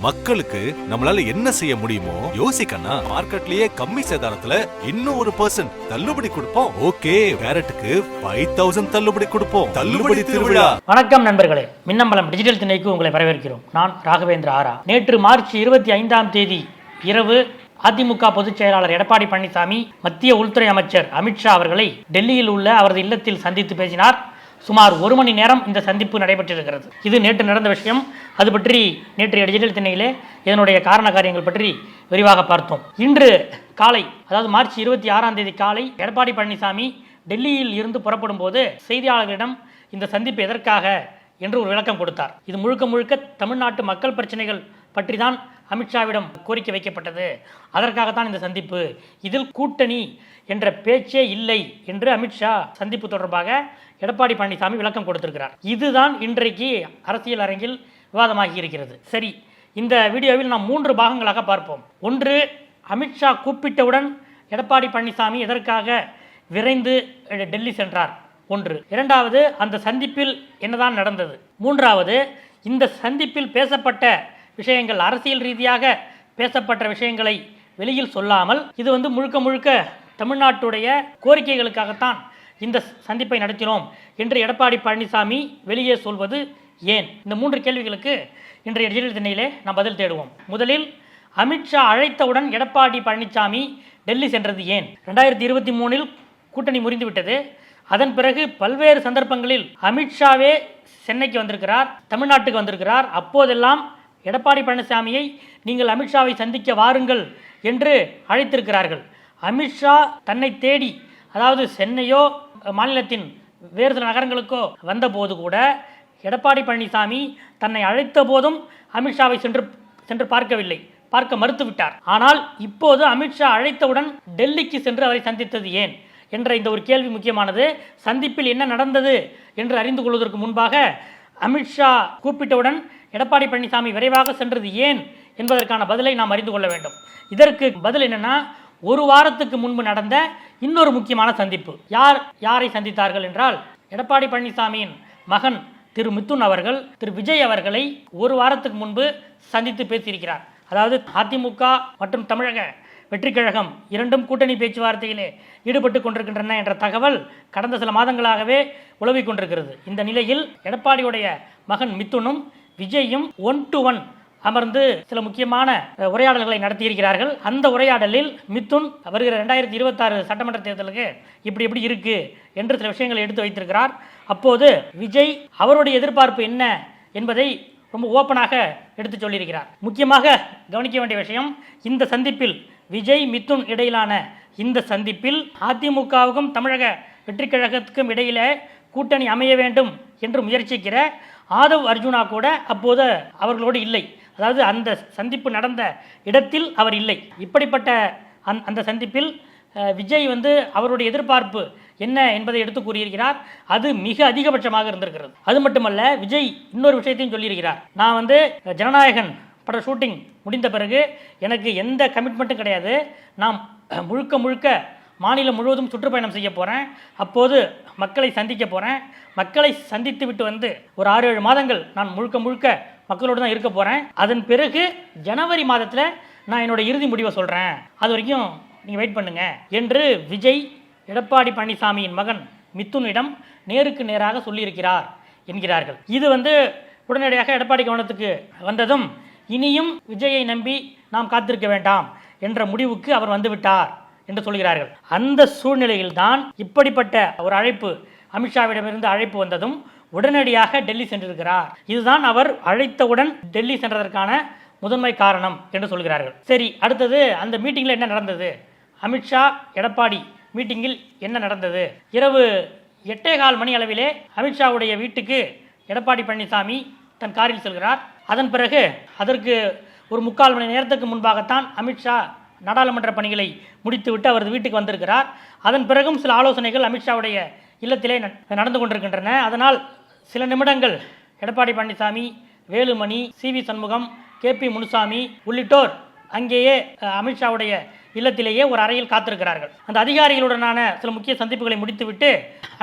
மக்களுக்கு நம்மளால என்ன செய்ய முடியுமோ யோசிக்கனா மார்க்கெட்லயே கம்மி சேதாரத்துல இன்னும் ஒரு பர்சன்ட் தள்ளுபடி கொடுப்போம். ஓகே கேரட்டுக்கு ஃபைவ் தௌசண்ட் தள்ளுபடி கொடுப்போம். தள்ளுபடி திருவிழா. வணக்கம் நண்பர்களே. மின்னம்பலம் டிஜிட்டல் திணைக்கு உங்களை வரவேற்கிறோம். நான் ராகவேந்திர ஆரா. நேற்று மார்ச் இருபத்தி ஐந்தாம் தேதி இரவு அதிமுக பொதுச் செயலாளர் எடப்பாடி பழனிசாமி மத்திய உள்துறை அமைச்சர் அமித்ஷா அவர்களை டெல்லியில் உள்ள அவரது இல்லத்தில் சந்தித்து பேசினார். சுமார் ஒரு மணி நேரம் இந்த சந்திப்பு நடைபெற்றிருக்கிறது. இது நேற்று நடந்த விஷயம். அது பற்றி நேற்றைய டிஜிட்டல் திணையிலே இதனுடைய காரண காரியங்கள் பற்றி விரிவாக பார்த்தோம். இன்று காலை அதாவது மார்ச் இருபத்தி ஆறாம் தேதி காலை எடப்பாடி பழனிசாமி டெல்லியில் இருந்து புறப்படும் போது செய்தியாளர்களிடம் இந்த சந்திப்பு எதற்காக என்று ஒரு விளக்கம் கொடுத்தார். இது முழுக்க முழுக்க தமிழ்நாட்டு மக்கள் பிரச்சனைகள் பற்றி தான் அமித்ஷாவிடம் கோரிக்கை வைக்கப்பட்டது. அதற்காகத்தான் இந்த சந்திப்பு. இதில் கூட்டணி என்ற பேச்சே இல்லை என்று அமித்ஷா சந்திப்பு தொடர்பாக எடப்பாடி பழனிசாமி விளக்கம் கொடுத்திருக்கிறார். இதுதான் இன்றைக்கு அரசியல் அரங்கில் விவாதமாகி இருக்கிறது. சரி இந்த வீடியோவில் நாம் மூன்று பாகங்களாக பார்ப்போம். ஒன்று அமித்ஷா கூப்பிட்டவுடன் எடப்பாடி பழனிசாமி எதற்காக விரைந்து டெல்லி சென்றார்? ஒன்று. இரண்டாவது அந்த சந்திப்பில் என்னதான் நடந்தது? மூன்றாவது இந்த சந்திப்பில் பேசப்பட்ட விஷயங்கள் அரசியல் ரீதியாக பேசப்பட்ட விஷயங்களை வெளியில் சொல்லாமல் இது வந்து முழுக்க முழுக்க தமிழ்நாட்டுடைய கோரிக்கைகளுக்காகத்தான் இந்த சந்திப்பை நடத்தினோம். என்று எடப்பாடி பழனிசாமி வெளியே சொல்வது ஏன்? இந்த மூன்று கேள்விகளுக்கு இன்றைய டிஜிட்டல் திண்ணையிலே நாம் பதில் தேடுவோம். முதலில் அமித்ஷா அழைத்தவுடன் எடப்பாடி பழனிசாமி டெல்லி சென்றது ஏன்? ரெண்டாயிரத்தி இருபத்தி மூணில் கூட்டணி முறிந்துவிட்டது. அதன் பிறகு பல்வேறு சந்தர்ப்பங்களில் அமித்ஷாவே சென்னைக்கு வந்திருக்கிறார் தமிழ்நாட்டுக்கு வந்திருக்கிறார். அப்போதெல்லாம் எடப்பாடி பழனிசாமியை நீங்கள் அமித்ஷாவை சந்திக்க வாருங்கள் என்று அழைத்திருக்கிறார்கள். அமித்ஷா தன்னை தேடி அதாவது சென்னையோ மாநிலத்தின் வேறு சில நகரங்களுக்கோ வந்தபோது கூட எடப்பாடி பழனிசாமி தன்னை அழைத்த போதும் அமித்ஷாவை சென்று சென்று பார்க்கவில்லை. பார்க்க மறுத்துவிட்டார். ஆனால் இப்போது அமித்ஷா அழைத்தவுடன் டெல்லிக்கு சென்று அவரை சந்தித்தது ஏன்? என்ற இந்த ஒரு கேள்வி முக்கியமானது. சந்திப்பில் என்ன நடந்தது என்று அறிந்து கொள்வதற்கு முன்பாக அமித்ஷா கூப்பிட்டவுடன் எடப்பாடி பழனிசாமி விரைவாக சென்றது ஏன் என்பதற்கான பதிலை நாம் அறிந்து கொள்ள வேண்டும். இதற்கு பதில் என்னென்னா ஒரு வாரத்துக்கு முன்பு நடந்த இன்னொரு முக்கியமான சந்திப்பு. யார் யாரை சந்தித்தார்கள் என்றால் எடப்பாடி பழனிசாமியின் மகன் திரு மித்துன் அவர்கள் திரு விஜய் அவர்களை ஒரு வாரத்துக்கு முன்பு சந்தித்து பேசியிருக்கிறார். அதாவது அதிமுக மற்றும் தமிழக வெற்றி கழகம் இரண்டும் கூட்டணி பேச்சுவார்த்தையிலே ஈடுபட்டு கொண்டிருக்கின்றன என்ற தகவல் கடந்த சில மாதங்களாகவே உலவிக் கொண்டிருக்கிறது. இந்த நிலையில் எடப்பாடியுடைய மகன் மித்துனும் விஜயும் ஒன் டு ஒன் அமர்ந்து சில முக்கியமான உரையாடல்களை நடத்தியிருக்கிறார்கள். அந்த உரையாடலில் மித்துன் வருகிற ரெண்டாயிரத்தி இருபத்தாறு சட்டமன்ற தேர்தலுக்கு இப்படி இப்படி இருக்கு என்று சில விஷயங்களை எடுத்து வைத்திருக்கிறார். அப்போது விஜய் அவருடைய எதிர்பார்ப்பு என்ன என்பதை ரொம்ப ஓப்பனாக எடுத்து சொல்லியிருக்கிறார். முக்கியமாக கவனிக்க வேண்டிய விஷயம் இந்த சந்திப்பில் விஜய் மித்துன் இடையிலான இந்த சந்திப்பில் அதிமுகவுக்கும் தமிழக வெற்றிக் கழகத்துக்கும் இடையில கூட்டணி அமைய வேண்டும் என்று முயற்சிக்கிற ஆதவ் அர்ஜுனா கூட அப்போது அவர்களோடு இல்லை. அதாவது அந்த சந்திப்பு நடந்த இடத்தில் அவர் இல்லை. இப்படிப்பட்ட அந் அந்த சந்திப்பில் விஜய் வந்து அவருடைய எதிர்பார்ப்பு என்ன என்பதை எடுத்து கூறியிருக்கிறார். அது மிக அதிகபட்சமாக இருந்திருக்கிறது. அது மட்டுமல்ல விஜய் இன்னொரு விஷயத்தையும் சொல்லியிருக்கிறார். நான் வந்து ஜனநாயகன் பட ஷூட்டிங் முடிந்த பிறகு எனக்கு எந்த கமிட்மெண்ட்டும் கிடையாது. நான் முழுக்க முழுக்க மாநிலம் முழுவதும் சுற்றுப்பயணம் செய்ய போகிறேன் அப்போது மக்களை சந்திக்க போகிறேன் மக்களை சந்தித்து விட்டு வந்து ஒரு ஆறு ஏழு மாதங்கள் நான் முழுக்க முழுக்க மக்களோடு தான் இருக்க போகிறேன் அதன் பிறகு ஜனவரி மாதத்தில் நான் என்னோட இறுதி முடிவை சொல்கிறேன் அது வரைக்கும் நீங்கள் வெயிட் பண்ணுங்க. என்று விஜய் எடப்பாடி பழனிசாமியின் மகன் மித்துனிடம் நேருக்கு நேராக சொல்லியிருக்கிறார் என்கிறார்கள். இது வந்து உடனடியாக எடப்பாடி கவனத்துக்கு வந்ததும் இனியும் விஜயை நம்பி நாம் காத்திருக்க வேண்டாம் என்ற முடிவுக்கு அவர் வந்துவிட்டார் என்று சொல்கிறார்கள். அந்த சூழ்நிலையில்தான் இப்படிப்பட்ட ஒரு அழைப்பு அமித்ஷாவிடமிருந்து அழைப்பு வந்ததும் உடனடியாக டெல்லி சென்றிருக்கிறார். இதுதான் அவர் அழைத்தவுடன் டெல்லி சென்றதற்கான முதன்மை காரணம் என்று சொல்கிறார்கள். சரி அடுத்தது அந்த மீட்டிங்கில் என்ன நடந்தது? அமித்ஷா எடப்பாடி மீட்டிங்கில் என்ன நடந்தது? இரவு எட்டே கால் மணி அளவிலே அமித்ஷாவுடைய வீட்டுக்கு எடப்பாடி பழனிசாமி தன் காரில் செல்கிறார். அதன் பிறகு அதற்கு ஒரு முக்கால் மணி நேரத்துக்கு முன்பாகத்தான் அமித்ஷா நாடாளுமன்ற பணிகளை முடித்துவிட்டு அவரது வீட்டுக்கு வந்திருக்கிறார். அதன் பிறகும் சில ஆலோசனைகள் அமித்ஷாவுடைய இல்லத்திலே ந- நடந்து கொண்டிருக்கின்றன. அதனால் சில நிமிடங்கள். Edappadi Palaniswami Velumani C V Shanmugam K P Munusamy உள்ளிட்டோர் அங்கேயே அமித்ஷாவுடைய இல்லத்திலேயே ஒரு அறையில் காத்திருக்கிறார்கள். அந்த அதிகாரிகளுடனான சில முக்கிய சந்திப்புகளை முடித்துவிட்டு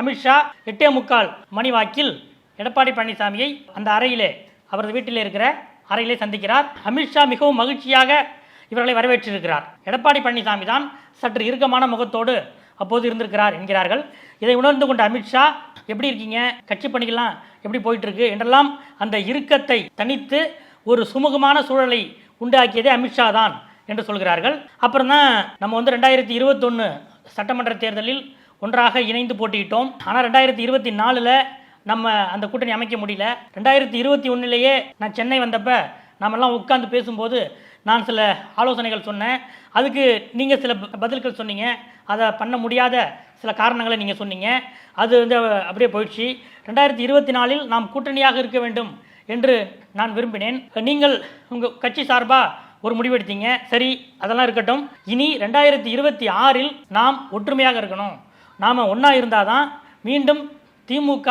அமித்ஷா எட்டே முக்கால் மணி வாக்கில் எடப்பாடி பழனிசாமியை அந்த அறையிலே அவரது வீட்டில் இருக்கிற அறையிலே சந்திக்கிறார். அமித்ஷா மிகவும் மகிழ்ச்சியாக இவர்களை வரவேற்றிருக்கிறார். எடப்பாடி பழனிசாமி தான் சற்று இறுக்கமான முகத்தோடு அப்போது இருந்திருக்கிறார் என்கிறார்கள். இதை உணர்ந்து கொண்ட அமித்ஷா எப்படி இருக்கீங்க? கட்சி பணிகள்லாம் எப்படி போயிட்டுருக்கு? என்றெல்லாம் அந்த இறுக்கத்தை தனித்து ஒரு சுமூகமான சூழலை உண்டாக்கியதே அமித்ஷா தான் என்று சொல்கிறார்கள். அப்புறம் தான் நம்ம வந்து ரெண்டாயிரத்தி இருபத்தொன்று சட்டமன்ற தேர்தலில் ஒன்றாக இணைந்து போட்டியிட்டோம். ஆனால் ரெண்டாயிரத்தி இருபத்தி நாலில் நம்ம அந்த கூட்டணி அமைக்க முடியல. ரெண்டாயிரத்தி இருபத்தி ஒன்றிலேயே நான் சென்னை வந்தப்ப நாமெல்லாம் உட்காந்து பேசும்போது நான் சில ஆலோசனைகள் சொன்னேன். அதுக்கு நீங்கள் சில ப- பதில்கள் சொன்னீங்க. அதை பண்ண முடியாத சில காரணங்களை நீங்கள் சொன்னீங்க. அது வந்து அப்படியே போயிடுச்சு. ரெண்டாயிரத்தி இருபத்தி நாலில் நாம் கூட்டணியாக இருக்க வேண்டும் என்று நான் விரும்பினேன். நீங்கள் உங்கள் கட்சி சார்பாக ஒரு முடிவெடுத்தீங்க சரி அதெல்லாம் இருக்கட்டும். இனி ரெண்டாயிரத்தி இருபத்தி ஆறில் நாம் ஒற்றுமையாக இருக்கணும். நாம் ஒன்றா இருந்தால் தான் மீண்டும் திமுக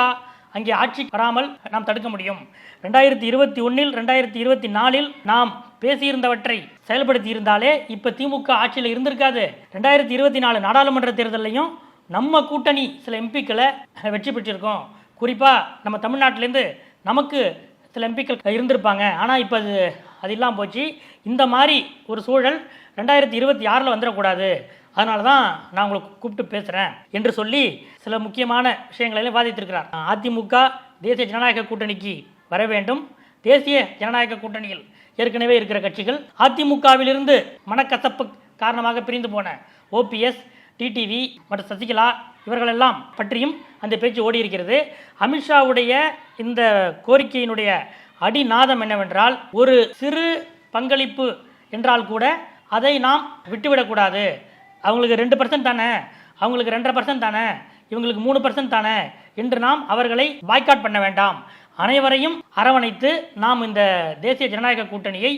அங்கே ஆட்சி வராமல் நாம் தடுக்க முடியும். ரெண்டாயிரத்தி இருபத்தி ஒன்றில் ரெண்டாயிரத்தி இருபத்தி நாலில் நாம் பேசியிருந்தவற்றை செயல்படுத்தி இருந்தாலே இப்போ திமுக ஆட்சியில் இருந்திருக்காது. ரெண்டாயிரத்தி இருபத்தி நாலு நாடாளுமன்ற தேர்தலையும் நம்ம கூட்டணி சில எம்பிக்களை வெற்றி பெற்றிருக்கோம். குறிப்பாக நம்ம தமிழ்நாட்டிலேருந்து நமக்கு சில எம்பிக்கள் இருந்திருப்பாங்க. ஆனால் இப்போ அது அது இல்லாமல் போச்சு. இந்த மாதிரி ஒரு சூழல் ரெண்டாயிரத்தி இருபத்தி ஆறில் வந்துடக்கூடாது. அதனால தான் நான் உங்களை கூப்பிட்டு பேசுகிறேன் என்று சொல்லி சில முக்கியமான விஷயங்களையும் வாதித்திருக்கிறார். அதிமுக தேசிய ஜனநாயக கூட்டணிக்கு வர வேண்டும். தேசிய ஜனநாயக கூட்டணியில் ஏற்கனவே இருக்கிற கட்சிகள் அதிமுகவிலிருந்து மனக்கசப்பு காரணமாக பிரிந்து போன. ஓபிஎஸ் டிடிவி மற்றும் சசிகலா இவர்களெல்லாம் பற்றியும் அந்த பேச்சு ஓடி இருக்கிறது அமித்ஷாவுடைய இந்த கோரிக்கையினுடைய அடிநாதம் என்னவென்றால் ஒரு சிறு பங்களிப்பு என்றால் கூட அதை நாம் விட்டுவிடக்கூடாது. அவங்களுக்கு ரெண்டு பர்சன்ட் தானே? அவங்களுக்கு ரெண்டரை பர்சன்ட் தானே? இவங்களுக்கு மூணு பர்சன்ட் தானே? என்று நாம் அவர்களை பாய்காட் பண்ண வேண்டாம். அனைவரையும் அரவணைத்து நாம் இந்த தேசிய ஜனநாயக கூட்டணியை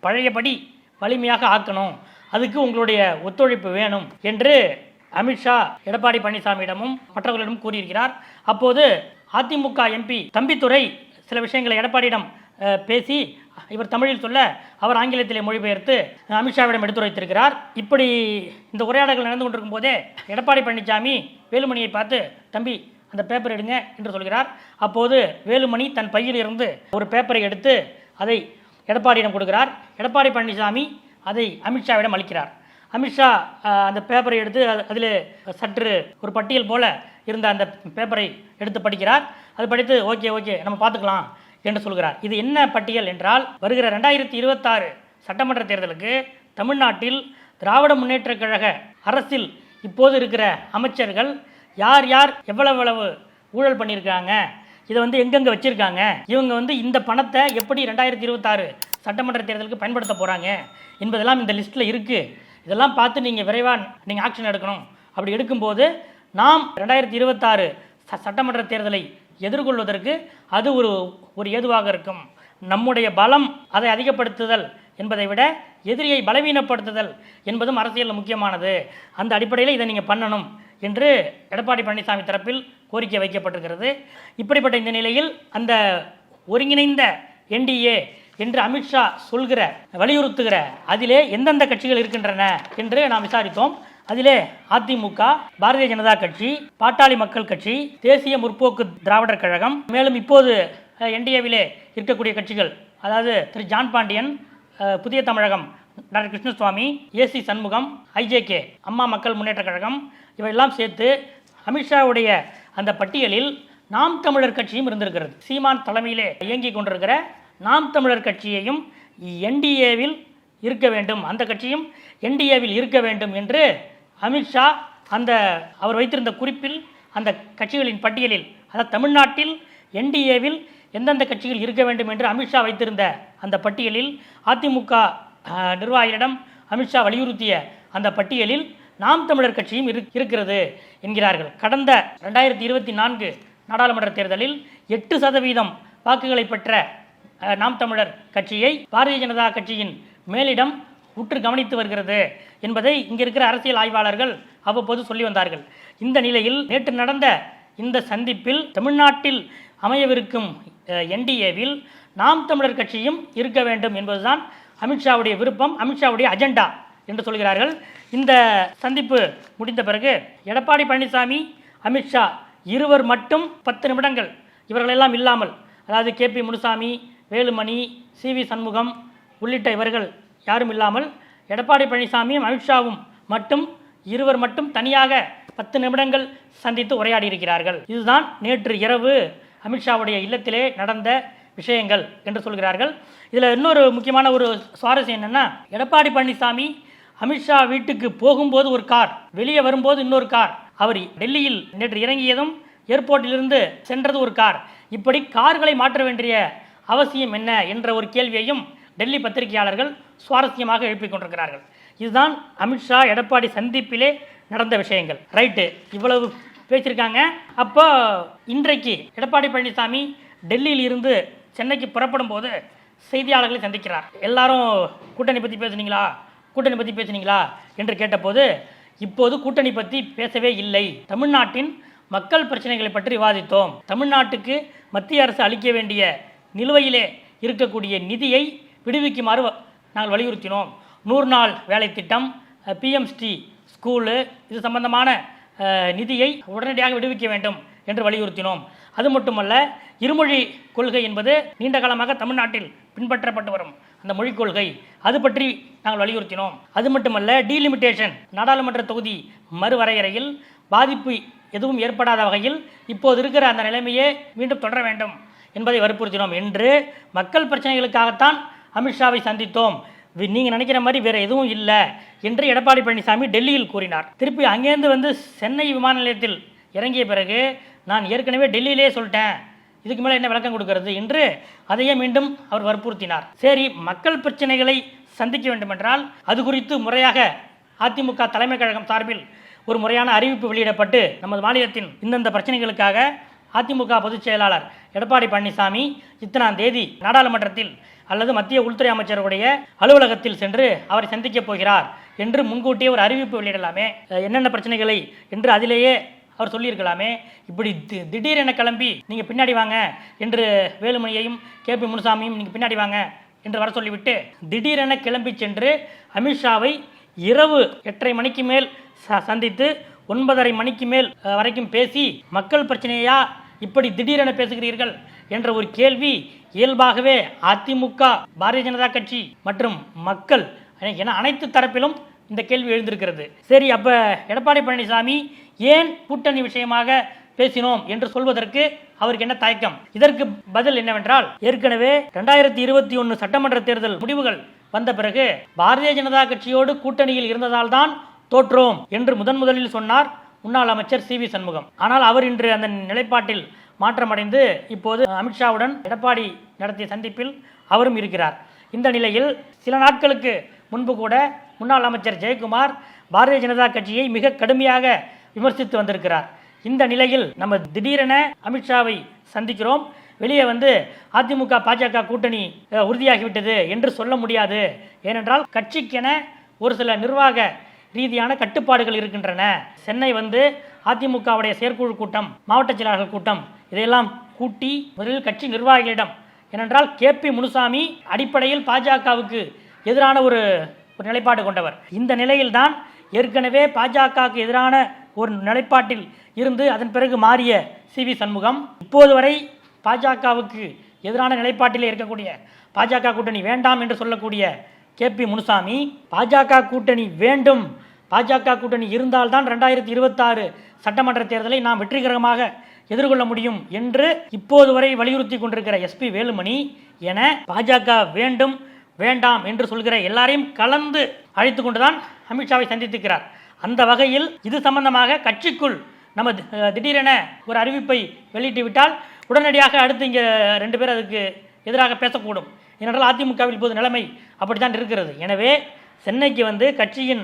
பழையபடி வலிமையாக ஆக்கணும். அதுக்கு உங்களுடைய ஒத்துழைப்பு வேணும் என்று அமித்ஷா எடப்பாடி பழனிசாமியிடமும் மற்றவர்களிடம் கூறியிருக்கிறார். அப்போது அதிமுக எம்பி தம்பித்துறை சில விஷயங்களை எடப்பாடியிடம் பேசி இவர் தமிழில் சொல்ல அவர் ஆங்கிலத்திலே மொழிபெயர்த்து அமித்ஷாவிடம் எடுத்துரைத்திருக்கிறார். இப்படி இந்த உரையாடல்கள் நடந்து கொண்டிருக்கும் போதே எடப்பாடி பழனிசாமி வேலுமணியை பார்த்து தம்பி அந்த பேப்பர் எடுங்க என்று சொல்கிறார். அப்போது வேலுமணி தன் பையில் இருந்து ஒரு பேப்பரை எடுத்து அதை எடப்பாடியிடம் கொடுக்கிறார். எடப்பாடி பழனிசாமி அதை அமித்ஷாவிடம் அளிக்கிறார். அமித்ஷா அந்த பேப்பரை எடுத்து அதில் சற்று ஒரு பட்டியல் போல இருந்த அந்த பேப்பரை எடுத்து படிக்கிறார். அது படித்து ஓகே ஓகே நம்ம பார்த்துக்கலாம் என்று சொல்கிறார். இது என்ன பட்டியல் என்றால் வருகிற ரெண்டாயிரத்தி இருபத்தாறு சட்டமன்ற தேர்தலுக்கு தமிழ்நாட்டில் திராவிட முன்னேற்றக் கழக அரசில் இப்போது இருக்கிற அமைச்சர்கள் யார் யார் எவ்வளவு எவ்வளவு ஊழல் பண்ணியிருக்காங்க இதை வந்து எங்கெங்கே வச்சுருக்காங்க? இவங்க வந்து இந்த பணத்தை எப்படி ரெண்டாயிரத்தி இருபத்தாறு சட்டமன்ற தேர்தலுக்கு பயன்படுத்த போகிறாங்க என்பதெல்லாம் இந்த லிஸ்ட்டில் இருக்குது இதெல்லாம் பார்த்து நீங்கள் விரைவாக நீங்கள் ஆக்ஷன் எடுக்கணும். அப்படி எடுக்கும்போது நாம் ரெண்டாயிரத்தி இருபத்தாறு ச சட்டமன்ற தேர்தலை எதிர்கொள்வதற்கு அது ஒரு ஒரு ஏதுவாக இருக்கும். நம்முடைய பலம் அதை அதிகப்படுத்துதல் என்பதை விட எதிரியை பலவீனப்படுத்துதல் என்பதும் அரசியலில் முக்கியமானது. அந்த அடிப்படையில் இதை நீங்கள் பண்ணணும். என்று எடப்பாடி பழனிசாமி தரப்பில் கோரிக்கை வைக்கப்பட்டிருக்கிறது. இப்படிப்பட்ட இந்த நிலையில் அந்த ஒருங்கிணைந்த என்டிஏ என்று அமித்ஷா சொல்கிற வலியுறுத்துகிற அதிலே எந்தெந்த கட்சிகள் இருக்கின்றன என்று நாம் விசாரித்தோம். அதிலே அதிமுக பாரதிய ஜனதா கட்சி பாட்டாளி மக்கள் கட்சி தேசிய முற்போக்கு திராவிடர் கழகம் மேலும் இப்போது என்டிஏவிலே இருக்கக்கூடிய கட்சிகள் அதாவது Thiru John Pandian Puthiya Tamilagam doctor Krishnasamy AC Shanmugam IJK Amma Makkal Munnetra கழகம் இவையெல்லாம் சேர்த்து அமித்ஷாவுடைய அந்த பட்டியலில் நாம் தமிழர் கட்சியும் இருந்திருக்கிறது. சீமான் தலைமையிலே இயங்கிக் கொண்டிருக்கிற நாம் தமிழர் கட்சியையும் என்டிஏவில் இருக்க வேண்டும். அந்த கட்சியும் என்டிஏவில் இருக்க வேண்டும் என்று அமித்ஷா அந்த அவர் வைத்திருந்த குறிப்பில் அந்த கட்சிகளின் பட்டியலில் அதாவது தமிழ்நாட்டில் என்டிஏவில் எந்தெந்த கட்சிகள் இருக்க வேண்டும் என்று அமித்ஷா வைத்திருந்த அந்த பட்டியலில் அதிமுக அஹ், நிர்வாகிகளிடம் அமித்ஷா வலியுறுத்திய அந்த பட்டியலில் நாம் தமிழர் கட்சியும் இரு- இருக்கிறது என்கிறார்கள். கடந்த ரெண்டாயிரத்தி இருபத்தி நான்கு நாடாளுமன்ற தேர்தலில் எட்டு சதவீதம் வாக்குகளை பெற்ற நாம் தமிழர் கட்சியை பாரதிய ஜனதா கட்சியின் மேலிடம் உற்று கவனித்து வருகிறது என்பதை இங்கே இருக்கிற அரசியல் ஆய்வாளர்கள் அவ்வப்போது சொல்லி வந்தார்கள். இந்த நிலையில் நேற்று நடந்த இந்த சந்திப்பில் தமிழ்நாட்டில் அமையவிருக்கும் என்டிஏவில் நாம் தமிழர் கட்சியும் இருக்க வேண்டும் என்பதுதான் அமித்ஷாவுடைய விருப்பம் அமித்ஷாவுடைய அஜெண்டா என்று சொல்கிறார்கள். இந்த சந்திப்பு முடிந்த பிறகு எடப்பாடி பழனிசாமி அமித்ஷா இருவர் மட்டும் பத்து நிமிடங்கள் இவர்களெல்லாம் இல்லாமல் அதாவது K P Munusamy Velumani C V Shanmugam உள்ளிட்ட இவர்கள் யாரும் இல்லாமல் எடப்பாடி பழனிசாமியும் அமித்ஷாவும் மட்டும் இருவர் மட்டும் தனியாக பத்து நிமிடங்கள் சந்தித்து உரையாடி இருக்கிறார்கள் இதுதான் நேற்று இரவு அமித்ஷாவுடைய இல்லத்திலே நடந்த விஷயங்கள் என்று சொல்கிறார்கள். இதில் இன்னொரு முக்கியமான ஒரு சுவாரஸ்யம் என்னென்னா எடப்பாடி பழனிசாமி அமித்ஷா வீட்டுக்கு போகும்போது ஒரு கார் வெளியே வரும்போது இன்னொரு கார். அவர் டெல்லியில் நேற்று இறங்கியதும் ஏர்போர்ட்டிலிருந்து சென்றது ஒரு கார். இப்படி கார்களை மாற்ற வேண்டிய அவசியம் என்ன என்ற ஒரு கேள்வியையும் டெல்லி பத்திரிகையாளர்கள் சுவாரஸ்யமாக எழுப்பிக் கொண்டிருக்கிறார்கள். இதுதான் அமித்ஷா எடப்பாடி சந்திப்பிலே நடந்த விஷயங்கள். ரைட்டு இவ்வளவு பேசியிருக்காங்க. அப்போ இன்றைக்கு எடப்பாடி பழனிசாமி டெல்லியில் இருந்து சென்னைக்கு புறப்படும் போது செய்தியாளர்களை சந்திக்கிறார். எல்லாரும் கூட்டணி பற்றி பேசுனீங்களா? கூட்டணி பற்றி பேசுனீங்களா என்று கேட்டபோது இப்போது கூட்டணி பற்றி பேசவே இல்லை. தமிழ்நாட்டின் மக்கள் பிரச்சனைகளை பற்றி விவாதித்தோம். தமிழ்நாட்டுக்கு மத்திய அரசு அளிக்க வேண்டிய நிலுவையிலே இருக்கக்கூடிய நிதியை விடுவிக்குமாறு நாங்கள் வலியுறுத்தினோம். நூறு நாள் வேலை திட்டம் பிஎம்ஸ்டி ஸ்கூலு இது சம்பந்தமான நிதியை உடனடியாக விடுவிக்க வேண்டும் என்று வலியுறுத்தினோம். அது மட்டுமல்ல இருமொழி கொள்கை என்பது நீண்ட காலமாக தமிழ்நாட்டில் பின்பற்றப்பட்டு வரும். அந்த மொழிக் கொள்கை. அது பற்றி நாங்கள் வலியுறுத்தினோம். அது மட்டுமல்ல டீலிமிட்டேஷன் நாடாளுமன்ற தொகுதி மறுவரையறையில் பாதிப்பு எதுவும் ஏற்படாத வகையில் இப்போது இருக்கிற அந்த நிலைமையே மீண்டும் தொடர வேண்டும் என்பதை வற்புறுத்தினோம். என்று மக்கள் பிரச்சனைகளுக்காகத்தான் அமித்ஷாவை சந்தித்தோம். வி- நினைக்கிற மாதிரி வேறு எதுவும் இல்லை என்று எடப்பாடி பழனிசாமி டெல்லியில் கூறினார். திருப்பி அங்கேருந்து வந்து சென்னை விமான நிலையத்தில் இறங்கிய பிறகு நான் ஏற்கனவே டெல்லியிலே சொல்லிட்டேன். இதுக்கு மேலே என்ன விளக்கம் கொடுக்கிறது? என்று அதையே மீண்டும் அவர் வற்புறுத்தினார். சரி மக்கள் பிரச்சனைகளை சந்திக்க வேண்டுமென்றால் அது குறித்து முறையாக அதிமுக தலைமை கழகம் சார்பில் ஒரு முறையான அறிவிப்பு வெளியிடப்பட்டு நமது மாநிலத்தின் இந்தந்த பிரச்சனைகளுக்காக அதிமுக பொதுச் செயலாளர் எடப்பாடி பழனிசாமி இத்தனாம் தேதி நாடாளுமன்றத்தில் அல்லது மத்திய உள்துறை அமைச்சருடைய அலுவலகத்தில் சென்று அவரை சந்திக்கப் போகிறார் என்று முன்கூட்டியே ஒரு அறிவிப்பு வெளியிடலாமே. என்னென்ன பிரச்சனைகளை என்று அதிலேயே அவர் சொல்லியிருக்கலாமே இப்படி தி- திடீரென கிளம்பி நீங்கள் பின்னாடி வாங்க என்று வேலுமணியையும் கே பி முனுசாமியும் நீங்கள் பின்னாடி வாங்க என்று வர சொல்லிவிட்டு திடீரென கிளம்பி சென்று அமித்ஷாவை இரவு எட்டரை மணிக்கு மேல் ச- சந்தித்து ஒன்பதரை மணிக்கு மேல் வரைக்கும் பேசி மக்கள் பிரச்சனையா இப்படி திடீரென பேசுகிறீர்கள் என்ற ஒரு கேள்வி இயல்பாகவே அதிமுக பாரதிய ஜனதா கட்சி மற்றும் மக்கள் என அனைத்து தரப்பிலும் இந்த கேள்வி எழுந்திருக்கிறது. சரி அப்போ எடப்பாடி பழனிசாமி ஏன் கூட்டணி விஷயமாக பேசினோம் என்று சொல்வதற்கு அவருக்கு என்ன தயக்கம்? இதற்கு பதில் என்னவென்றால் ஏற்கனவே ரெண்டாயிரத்தி இருபத்தி ஒன்று சட்டமன்ற தேர்தல் முடிவுகள் வந்த பிறகு பாரதிய ஜனதா கட்சியோடு கூட்டணியில் இருந்ததால் தான் தோற்றோம் என்று முதன் முதலில் சொன்னார் முன்னாள் அமைச்சர் சி வி சண்முகம். ஆனால் அவர் இன்று அந்த நிலைப்பாட்டில் மாற்றமடைந்து இப்போது அமித்ஷாவுடன் எடப்பாடி நடத்திய சந்திப்பில் அவரும் இருக்கிறார். இந்த நிலையில் சில நாட்களுக்கு முன்பு கூட முன்னாள் அமைச்சர் ஜெயக்குமார் பாரதிய ஜனதா கட்சியை மிக கடுமையாக விமர்சித்து வந்திருக்கிறார். இந்த நிலையில் நம்ம திடீரென அமித்ஷாவை சந்திக்கிறோம். வெளியே வந்து அதிமுக பாஜக கூட்டணி உறுதியாகிவிட்டது என்று சொல்ல முடியாது. ஏனென்றால் கட்சிக்கென ஒரு சில நிர்வாக ரீதியான கட்டுப்பாடுகள் இருக்கின்றன. சென்னை வந்து அதிமுகவுடைய செயற்குழு கூட்டம் மாவட்ட செயலாளர்கள் கூட்டம் இதையெல்லாம் கூட்டி முதலில் கட்சி நிர்வாகிகளிடம். ஏனென்றால் கே. பி. முனுசாமி அடிப்படையில் பாஜகவுக்கு எதிரான ஒரு ஒரு நிலைப்பாடு கொண்டவர். இந்த நிலையில்தான் ஏற்கனவே பாஜகவுக்கு எதிரான ஒரு நிலைப்பாட்டில் இருந்து அதன் பிறகு மாறிய சி வி சண்முகம். இப்போது வரை பாஜகவுக்கு எதிரான நிலைப்பாட்டிலே இருக்கக்கூடிய பாஜக கூட்டணி வேண்டாம் என்று சொல்லக்கூடிய கே பி முனுசாமி பாஜக கூட்டணி வேண்டும். பாஜக கூட்டணி இருந்தால்தான் ரெண்டாயிரத்தி இருபத்தாறு சட்டமன்ற தேர்தலை நாம் வெற்றிகரமாக எதிர்கொள்ள முடியும் என்று இப்போது வரை வலியுறுத்தி கொண்டிருக்கிற எஸ்பி வேலுமணி என பாஜக வேண்டும் வேண்டாம் என்று சொல்கிற எல்லாரையும் கலந்து அழைத்து கொண்டுதான் அமித்ஷாவை சந்தித்திருக்கிறார். அந்த வகையில் இது சம்பந்தமாக கட்சிக்குள் நம்ம தி- திடீரென ஒரு அறிவிப்பை வெளியிட்டு விட்டால் உடனடியாக அடுத்து இங்கே ரெண்டு பேர் அதுக்கு எதிராக பேசக்கூடும். ஏனென்றால் அதிமுகவில் இப்போது நிலைமை அப்படித்தான் இருக்கிறது. எனவே சென்னைக்கு வந்து கட்சியின்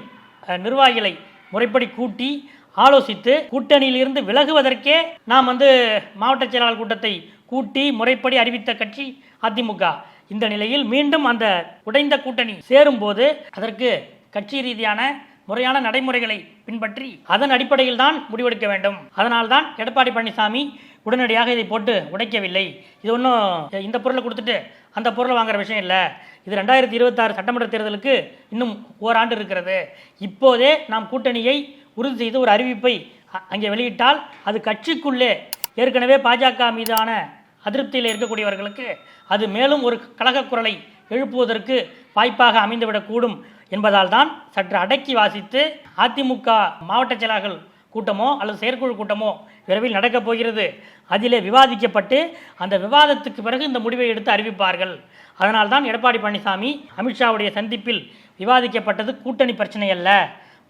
நிர்வாகிகளை முறைப்படி கூட்டி ஆலோசித்து கூட்டணியில் இருந்து விலகுவதற்கே நாம் வந்து மாவட்ட செயலாளர் கூட்டத்தை கூட்டி முறைப்படி அறிவித்த கட்சி அதிமுக. இந்த நிலையில் மீண்டும் அந்த உடைந்த கூட்டணி சேரும்போது அதற்கு கட்சி ரீதியான முறையான நடைமுறைகளை பின்பற்றி அதன் அடிப்படையில் தான் முடிவெடுக்க வேண்டும். அதனால்தான் எடப்பாடி பழனிசாமி உடனடியாக இதை போட்டு உடைக்கவில்லை. இது ஒன்றும் இந்த பொருளை கொடுத்துட்டு அந்த பொருளை வாங்குற விஷயம் இல்லை. இது ரெண்டாயிரத்தி இருபத்தாறு சட்டமன்ற தேர்தலுக்கு இன்னும் ஓராண்டு இருக்கிறது. இப்போதே நாம் கூட்டணியை உறுதி செய்து ஒரு அறிவிப்பை அ- அங்கே வெளியிட்டால் அது கட்சிக்குள்ளே ஏற்கனவே பாஜக மீதான அதிருப்தியில் இருக்கக்கூடியவர்களுக்கு அது மேலும் ஒரு கழக குரலை எழுப்புவதற்கு வாய்ப்பாக அமைந்துவிடக்கூடும் என்பதால் தான் சற்று அடக்கி வாசித்து அதிமுக மாவட்ட செயலாளர்கள் கூட்டமோ அல்லது செயற்குழு கூட்டமோ விரைவில் நடக்கப் போகிறது. அதிலே விவாதிக்கப்பட்டு அந்த விவாதத்துக்கு பிறகு இந்த முடிவை எடுத்து அறிவிப்பார்கள். அதனால்தான் எடப்பாடி பழனிசாமி அமித்ஷாவுடைய சந்திப்பில் விவாதிக்கப்பட்டது கூட்டணி பிரச்சனை அல்ல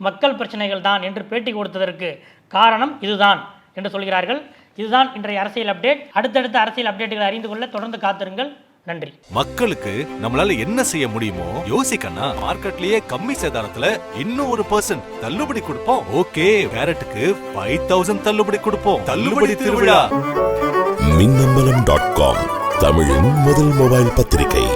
மக்கள் பிரச்சனைகள் தான் என்று பேட்டி கொடுத்ததற்கு காரணம் இதுதான் என்று சொல்கிறார்கள். இதுதான் இன்றைய அரசியல் அப்டேட். அடுத்தடுத்த அரசியல் அப்டேட்டுகளை அறிந்து கொள்ள தொடர்ந்து காத்திருங்கள். நன்றி. மக்களுக்கு நம்மளால என்ன செய்ய முடியுமோ யோசிக்கண்ணா மார்க்கெட்லயே கம்மி சேதாரத்துல இன்னும் ஒரு பர்சன்ட் தள்ளுபடி கொடுப்போம். ஓகே கேரட்டுக்கு ஃபைவ் தௌசண்ட் தள்ளுபடி கொடுப்போம். தள்ளுபடி திருவிழா. மின்னம்பலம் டாட் காம் தமிழின் முதல் மொபைல் பத்திரிகை.